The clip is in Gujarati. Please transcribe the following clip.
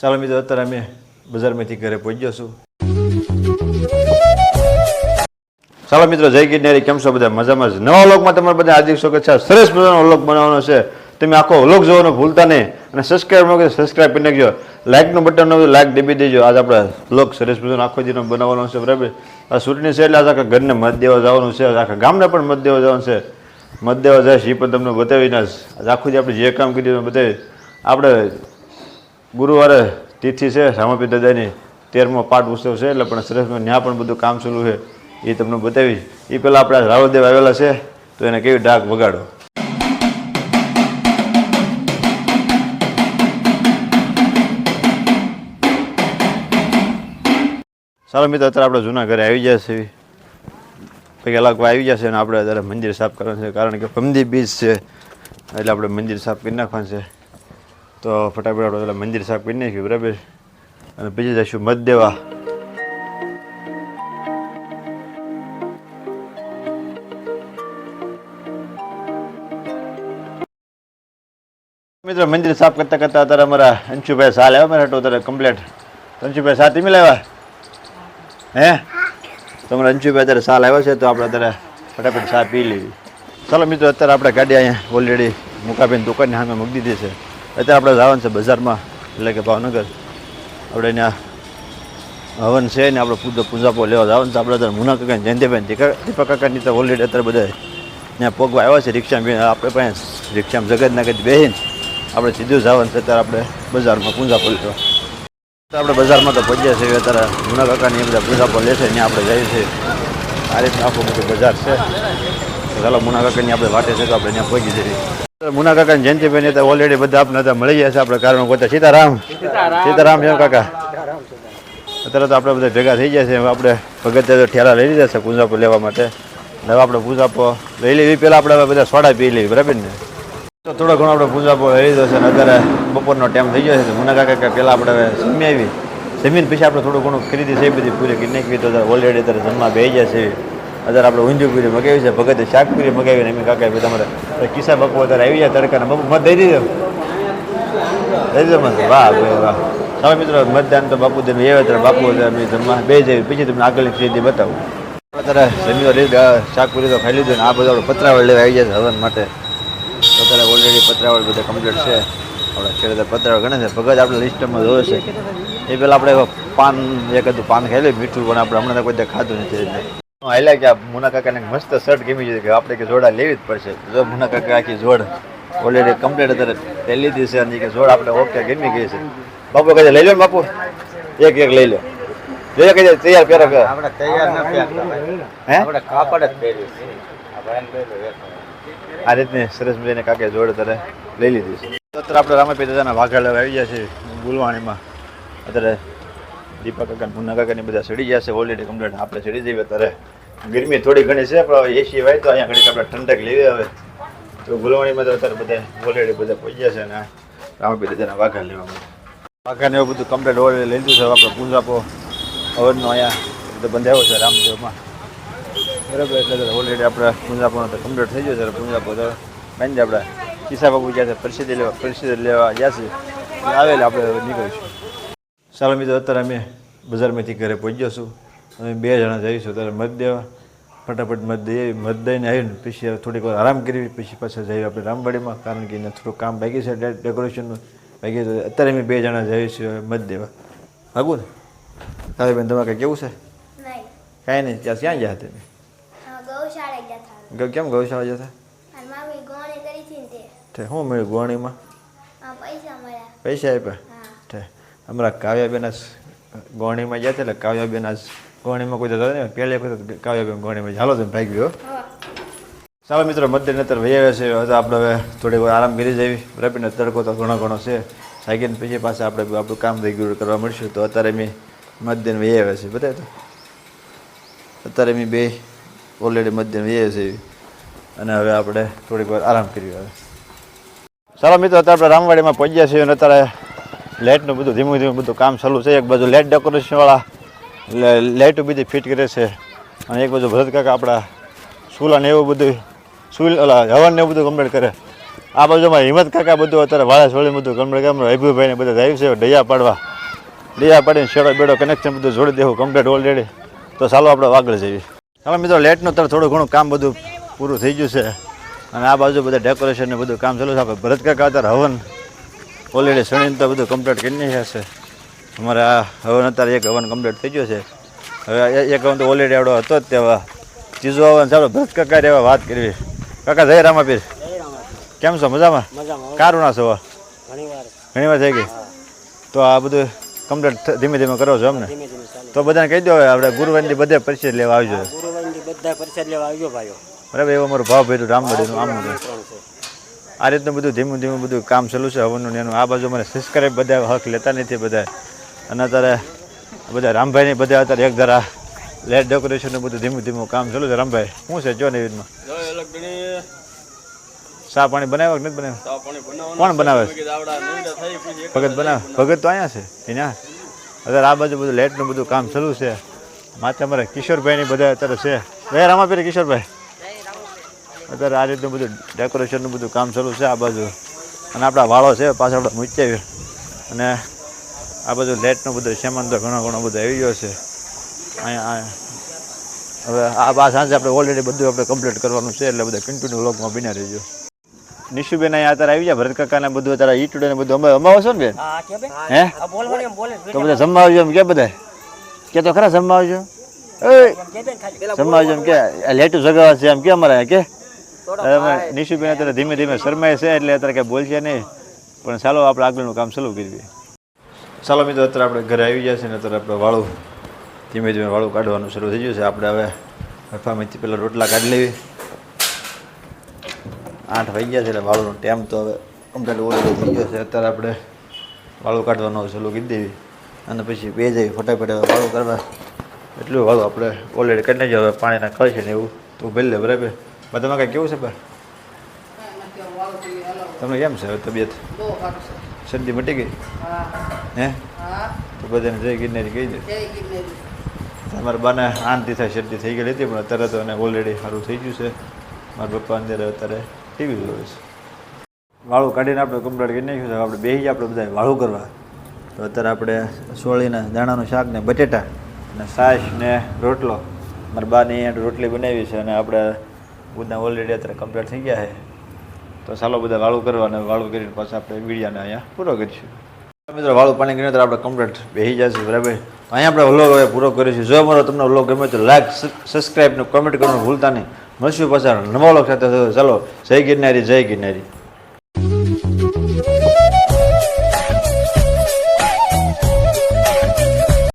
ચાલો મિત્રો, અત્યારે અમે બજારમાંથી ઘરે પહોંચ્યો છું. ચાલો મિત્રો, જય ગિરનારી કેમ છો બધા? મજામાં જ? નવા વ્લોગમાં તમારે બધા હાર્દિક સ્વાગત છે. સરસ મજાનો વ્લોગ બનાવવાનો છે. તમે આખો વ્લોગ જોવાનો ભૂલતા નહીં અને સબસ્ક્રાઈબ ન સબસ્ક્રાઈબ કરી નાખજો. લાઇકનું બટન ન લાઇક દબી દેજો. આજ આપણે વ્લોગ સરસ મજાનો આખો દિનો બનાવવાનો છે, બરાબર? આ ચૂંટણી છે એટલે આજ આખા ઘરને મત દેવા જવાનું છે. આખા ગામને પણ મત દેવા જવાનું છે. મત દેવા જાય છે એ પણ તમને બતાવીને આજ આખું જે આપણે જે કામ કર્યું બતાવી આપણે ગુરુવારે તિથિ છે રામાપી દાદાની તેરમો પાઠ ઉત્સવ છે, એટલે પણ સરસ ત્યાં પણ બધું કામ ચાલુ છે. એ તમને બતાવીશ. એ પહેલાં આપણે રાવળદેવ આવેલા છે, તો એને કેવી ડાક વગાડો. ચાલો મિત્રો, અત્યારે આપણે જૂના ઘરે આવી ગયા છે પછી અલગ આવી ગયા છે અને આપણે અત્યારે મંદિર સાફ કરવાનું છે, કારણ કે પમદી બીજ છે, એટલે આપણે મંદિર સાફ કરી નાખવાનું છે. તો ફટાફટ આપણે પેલા મંદિર સાફ કરી નાખ્યું, બરાબર? અને પછી જઈશું મત દેવા મિત્રો, મંદિર સાફ કરતા કરતા અત્યારે અમારા અંશુભાઈ સાલ આવ્યા મારા અત્યારે કમ્પ્લેટ અંશુભાઈ સા મિલાવ્યા લાવ્યા હે? તમારા અંશુભાઈ અત્યારે સાલ આવ્યો છે, તો આપણે અત્યારે ફટાફટ સાફ પી લેવી. ચાલો મિત્રો, અત્યારે આપણે ગાડી અહીંયા ઓલરેડી મુકાબેન દુકાનની સામે મૂકી દીધી છે. અત્યારે આપણે જવાનું છે બજારમાં, એટલે કે ભાવનગર. આપણે ત્યાં હવન છે ને આપણે પૂજા પૂજાપો લેવા જવાનું છે. આપણે અત્યારે મુના કાકા જયંતિબેન દીપક કાકાની તો ઓલરેડી અત્યારે બધા ત્યાં પગવા આવ્યા છે રિક્ષામાં આપણે પાસે રિક્ષામાં જગતના કદી બેસીને આપણે સીધું જવાનું છે. અત્યારે આપણે બજારમાં પૂજાપો લેવા. આપણે બજારમાં તો પહોંચ્યા છીએ. અત્યારે મુના કાકાની એ બધા પૂજાપો લેશે ત્યાં આપણે જઈએ છીએ. આ રીતનું આખું બધું બજાર છે. ચાલો મુના કાકાની આપણે વાટે છે તો આપણે ત્યાં પહોંચી જઈએ. મુના કાકા જયંતિભાઈ તો ઓલરેડી બધા આપણે હતા મળી ગયા છે. આપણે કારણ ગોતા સીતારામ. સીતારામ. છે કાકા? અત્યારે તો આપણે બધા ભેગા થઈ ગયા છે. આપણે ભગત ઠેલા લઈ લીધા છે પૂજાપો લેવા માટે. હવે આપણે પૂજાપો લઈ લેવી. પહેલાં આપણે હવે બધા સોડા પી લેવી બરાબર ને? તો થોડો ઘણો આપણે પૂંજાપો લઈ લીધો છે અને અત્યારે બપોરનો ટાઈમ થઈ ગયો છે. મુના કાકા કે પહેલાં આપણે હવે જમી આવી. જમીન પછી આપણે થોડું ઘણું ખરીદી છે એ બધી પૂરી કરી નાખવી તો ઓલરેડી અત્યારે જમવા બેસી ગયા છે. અત્યારે આપણે ઊંધિયું પૂરી મગાવી છે, ભગતે શાક પૂરી મગાવીને એમ કાકા ભાઈ તમારે કિસ્સા બાપુ અત્યારે આવી જાય તડકાને. બાપુ મત દઈ દીધો? દઈ દીધો મત વાહ ભાઈ વાહ. ચાલો મિત્રો, મતદાન તો બાપુ તમે એવા ત્યારે બાપુ અમે જમવા બે જઈએ પછી તમને આગળની ખરીદી બતાવું. અત્યારે લીધું શાક પૂરી તો ખાઈ લીધું ને આ બધું આપણે પતરાવળ લેવા આવી જાય છે હવન માટે. અત્યારે ઓલરેડી પત્રાવળ બધા કમ્પ્લીટ છે. આપણે છેલ્લે પત્રાવળ ગણે છે. ભગત આપણે લિસ્ટમાં જોયો છે. એ પહેલાં આપણે પાન, એક હતું પાન ખાઈ લઈએ મીઠું પણ આપણે હમણાં કોઈ ખાધું નથી હાલ્યા કે મુના કાકાને મસ્ત શર્ટ ગમી છે કે આપણે કે જોડા લેવી જ પડશે. જો મુના કાકા આખી જોડ ઓલરેડી કમ્પ્લીટ અત્યારે પહેલી દિવસે અને કે જોડ આપણે ઓકે ગમી ગઈ છે. બાપુ કહે લઈ લો ને બાપુ? એક એક લઈ લો. લો કહે તૈયાર પહેરો કે. આપણે તૈયાર ન પહેરતા હે? આપણે કાપડ જ પહેર્યું છે. આ રીતની સરસ મજાને કાકે જોડ અત્યારે લઈ લીધી છે. અત્યારે આપણે રામાપી દાદાના વાઘા લેવા આવી ગયા છે ગુલવાણીમાં. અત્યારે દીપક કાકા મુન્ના કાકાની બધા સડી જશે ઓલરેડી કમ્પ્લીટ આપણે સડી જઈએ અત્યારે. ગરમી થોડી ઘણી છે, પણ એસી હોય તો અહીંયા ઘણી આપણે ઠંડક લેવી આવે તો ગુલવાણીમાં તો અત્યારે બધા ઓલરેડી બધા પહોંચી જશે છે ને રામાપી દાદાના વાઘા લેવા માટે. વાઘાને એવું બધું કમ્પ્લીટ ઓલરેડી લઈ લીધું છે આપણે પૂજાપો અવનનો અહીંયા બધો બંધાવ્યો છે રામદેવમાં. બરાબર, એટલે ઓલરેડી આપણે પૂંજાપો તો કમ્પ્લીટ થઈ ગયો છે પૂંજાપો તો બાંધી આપણે કિસ્સા બાબુ ગયા છે પરિસ્થિતિ લેવા પરિસ્થિતિ લેવા ગયા છે. આવેલા આપણે નીકળીશું. ચાલો મિત્રો અત્યારે અમે બજારમાંથી ઘરે પહોંચ્યો છું. અમે બે જણા જઈશું ત્યારે મત દેવા. ફટાફટ મત દઈએ. મત દઈને આવીને પછી થોડીક વાર આરામ કરી પછી પાછા જઈએ આપણે રામવાડીમાં કારણ કે એને થોડું કામ બાકી છે ડેકોરેશનનું. બાકી અત્યારે અમે બે જણા જઈશું મત દેવા. ભાગું ને? તારે બેન તમારે કંઈ કેવું છે? કાંઈ નહીં ત્યાં ક્યાં ગયા તમે? કેમ ગૌશાળા જતા શું મળ્યું મળ્યા. પૈસા આપ્યા? હા તે કાવ્યાબેન ગોણીમાં ગયા એટલે કાવ્યાબેન આજ ગોણીમાં કોઈ જતા ને પહેલે વખત કાવ્યાબેન ગોણીમાં હાલો તમે ભાઈ ગયો. ચાલો મિત્રો મધ્ય અત્યારે વહી આવ્યા છે. હવે આપણે હવે થોડીક વાર આરામ કરી જઈએ બરાબર તડકો તો ઘણો ઘણો છે. સાયકલ પછી પાછા આપણે આપણું કામ રેગ્યુલર કરવા મળશું. તો અત્યારે મેં મધ્યન વહી આવ્યા છે. બધા તો. અત્યારે મેં બે ઓલરેડી મધ્યન વહી આવ્યા છે. અને હવે આપણે થોડીક વાર આરામ કરીએ હવે. ચાલો મિત્રો અત્યારે આપણે રામવાડીમાં પહોંચ્યા છીએ અને અત્યારે લાઇટનું બધું ધીમું ધીમું બધું કામ ચાલુ છે. એક બાજુ લાઇટ ડેકોરેશનવાળા લાઇટો બધી ફિટ કરે છે. અને એક બાજુ ભરતકાકા આપણા ચૂલા અને એવું બધું સુલ ઓલા હવનને એવું બધું કમ્પ્લીટ કરે. આ બાજુમાં હિંમત કાકા બધું અત્યારે વાળા છોડી બધું કમ્પ્લીટ કરે. અભિભાઈ ને બધા આવ્યું છે ડૈયા પાડવા. ડૈયા પાડીને શેડો બેડો કનેક્શન બધું જોડી દેવું કમ્પ્લીટ ઓલરેડી તો ચાલો આપણે આગળ જઈએ. ચાલો મિત્રો લેટનું અત્યારે થોડું ઘણું કામ બધું પૂરું થઈ ગયું છે. અને આ બાજુ બધા ડેકોરેશન ને બધું કામ ચાલુ છે. આપણે ભરતકાકા અત્યારે હવન ઓલરેડી શણીને તો બધું કમ્પ્લીટ કરી નાખ્યા છે. અમારે આ હવન અત્યારે એક હવન કમ્પ્લીટ થઈ ગયો છે. હવે એક હવન તો ઓલરેડી આવડો હતો જ તેવા. ત્રીજો હવન ચાલો ભરત કાકા એવા વાત કરવી. કાકા જય રામાપીર. કેમ છો? મજામાં? કારુણા છો? ઘણી વાર થઈ ગઈ? તો આ બધું કમ્પ્લીટ ધીમે ધીમે કરો છો અમને? તો બધાને કહી દો હવે આપણે ગુરુવારની બધે પરિચય લેવા આવજો. ગુરુવારની બધા પ્રસાદ લેવા આવ્યો ભાઈઓ. બરાબર એવું અમારું ભાવ ભર્યું રામગઢીનું છે. આ રીતનું બધું ધીમું ધીમું બધું કામ ચાલુ છે હવનનું એનું. આ બાજુ મને સબસ્ક્રાઈબ બધા હક લેતા નથી બધા અને અત્યારે બધા રામભાઈની બધા અત્યારે એક ધારા લેટ ડેકોરેશનનું બધું ધીમું ધીમું કામ ચાલુ છે. રામભાઈ શું છે? જો નવીનમાં ચા પાણી બનાવ્યો કે નથી બનાવ્યો? કોણ બનાવે? ભગત બનાવે ભગત તો અહીંયા છે એના. અત્યારે આ બાજુ બધું લેટનું બધું કામ ચાલુ છે. માથે અમારે કિશોરભાઈની બધા અત્યારે છે. ભાઈ રામાપીર કિશોરભાઈ. અત્યારે આ રીતનું બધું ડેકોરેશનનું બધું કામ ચાલુ છે આ બાજુ. અને આપણા વાળો છે પાછળ આપણે મૂચ્યાવી અને આ બાજુ લેટનું બધું સામાન તો ઘણો ઘણો બધો આવી ગયો છે. અહીંયા હવે આ બા સાંજે આપણે ઓલરેડી બધું આપણે કમ્પ્લીટ કરવાનું છે એટલે બધા કન્ટિન્યુ વ્લોગમાં બિના રહીજો. નિશુબેન અહીંયા અત્યારે આવી જાય ભરત કાકાને બધું અત્યારે ઈટુડે ને બધું અમે અમાવો છો ને બેન? હા તો બધા જમવા આવજો એમ કે બધા? કે તો ખરા જમવા આવજો? જમવા આવજો એમ કે લેટું જગાવા છે એમ કે અમારે કે? નિશુબેન અત્યારે ધીમે ધીમે શરમાય છે એટલે અત્યારે કંઈ બોલશે નહીં. પણ ચાલો આપણે આગળનું કામ ચાલુ કરીએ. ચાલો મિત્રો અત્યારે આપણે ઘરે આવી ગયા છે ને અત્યારે આપણે વાળું ધીમે ધીમે વાળું કાઢવાનું શરૂ થઈ ગયું છે. આપણે હવે હફામાંથી પહેલાં રોટલા કાઢી લેવી. આઠ વાગી ગયા છે એટલે વાળુંનો ટાઈમ તો હવે કમ્પ્લીટ ઓલરેડી થઈ ગયો છે. અત્યારે આપણે વાળું કાઢવાનું ચાલુ કરી દેવી. અને પછી બે જઈ ફટાફટ હવે વાળું કરવા. એટલું વાળું આપણે ઓલરેડી કરી નાખ્યું. હવે પાણીના કળશે ને એવું તો ભરી લે બરાબર. બધામાં કાંઈ કેવું છે, બા? તમને કેમ છે હવે તબિયત? શરદી મટી ગઈ? હે? તો બધાને જય ગિરનારી કહી દે. તમારા બાને આનથી થાય, શરદી થઈ ગઈ હતી, પણ અત્યારે તો એને ઓલરેડી સારું થઈ ગયું છે. મારા પપ્પા અંદર અત્યારે ટીવી જોવે છે. વાળું કાઢીને આપણે કમ્પ્લીટ કરી નાખ્યું છે. આપણે બેસી આપણે બધા વાળું કરવા. તો અત્યારે આપણે સોળીના દાણાનું શાક ને બટેટા અને છાશ ને રોટલો. મારા બાની રોટલી બનાવી છે અને આપણે બધા ઓલરેડી અત્યારે કમ્પ્લીટ થઈ ગયા છે. તો ચાલો બધા વાળું કરવા અને વાળું કરીને પાછા આપણે વીડિયાને અહીંયા પૂરો કરીશું. મિત્રો, વાળું પાણી કરીને આપણે કમ્પ્લીટ બેસી જશે, બરાબર? અહીંયા આપણે વ્લોગ હવે પૂરો કરીશું. જો અમારો તમને વ્લોગ ગમે તો લાઈક સબસ્ક્રાઈબ ને કોમેન્ટ કરવાનું ભૂલતા નહીં. મળશું પાછા નવા વ્લોગ સાથે. ચાલો, જય ગિરનારી જય ગિરનારી.